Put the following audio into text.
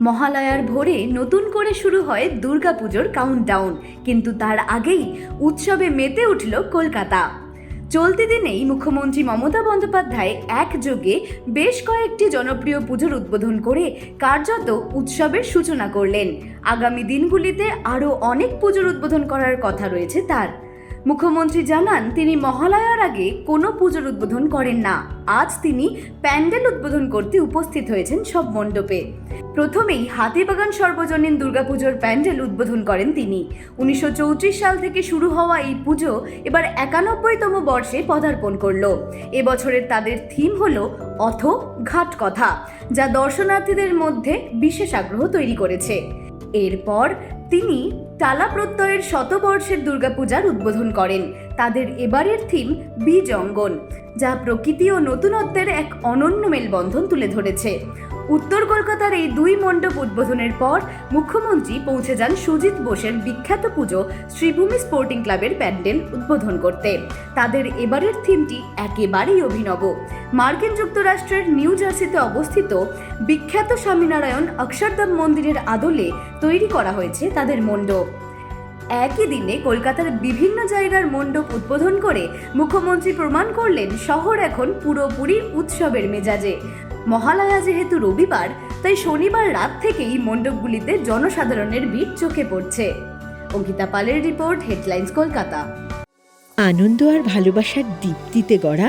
মহালয়ার ভোরে নতুন করে শুরু হয় দুর্গাপুজোর কাউন্টডাউন কিন্তু তার আগেই উৎসবে মেতে উঠল কলকাতা। চলতি দিনেই মুখ্যমন্ত্রী মমতা বন্দ্যোপাধ্যায় একযোগে বেশ কয়েকটি জনপ্রিয় পুজোর উদ্বোধন করে কার্যত উৎসবের সূচনা করলেন। আগামী দিনগুলিতে আরও অনেক পুজোর উদ্বোধন করার কথা রয়েছে তার। মুখ্যমন্ত্রী জানান, তিনি মহালয়ার আগে কোনো পুজোর উদ্বোধন করেন না। আজ তিনি প্যান্ডেল উদ্বোধন করতে উপস্থিত হয়েছেন সব মণ্ডপে। প্রথমেই হাতিবাগান সর্বজনীন দুর্গাপুজোর প্যান্ডেল উদ্বোধন করেন তিনি। উনিশশো চৌত্রিশ সাল থেকে শুরু হওয়া এই পুজো এবার একানব্বইতম বর্ষে পদার্পণ করল। এবছরের তাদের থিম হল অথ ঘাট কথা, যা দর্শনার্থীদের মধ্যে বিশেষ আগ্রহ তৈরি করেছে। এরপর তিনি টালা প্রত্যয়ের শতবর্ষের দুর্গাপূজার উদ্বোধন করেন। তাদের এবারের থিম বীজ অঙ্গন যা প্রকৃতি ও নতুনত্বের এক অনন্য মেলবন্ধন তুলে ধরেছে। উত্তর কলকাতার এই দুই মণ্ডপ উদ্বোধনের পর মুখ্যমন্ত্রী পৌঁছে যান সুজিত বোসের বিখ্যাত পুজো শ্রীভূমি স্পোর্টিং ক্লাবের প্যান্ডেল উদ্বোধন করতে। তাদের এবারের থিমটি একেবারেই অভিনব। মার্কিন যুক্তরাষ্ট্রের নিউ জার্সিতে অবস্থিত বিখ্যাত স্বামীনারায়ণ অক্ষরধাম মন্দিরের আদলে তৈরি করা হয়েছে তাদের মণ্ডপ। একই দিনে কলকাতার বিভিন্ন জায়গার মণ্ডপ উদ্বোধন করে মুখ্যমন্ত্রী প্রমাণ করলেন শহর এখন পুরোপুরি উৎসবের মেজাজে। মহালয়া যেহেতু রবিবার, তাই শনিবার রাত থেকেই মণ্ডপগুলিতে জনসাধারণের ভিড় চোখে পড়ছে। অঙ্কিতা পালের রিপোর্ট, হেডলাইন্স, কলকাতা। আনন্দ আর ভালোবাসার দীপ্তিতে গড়া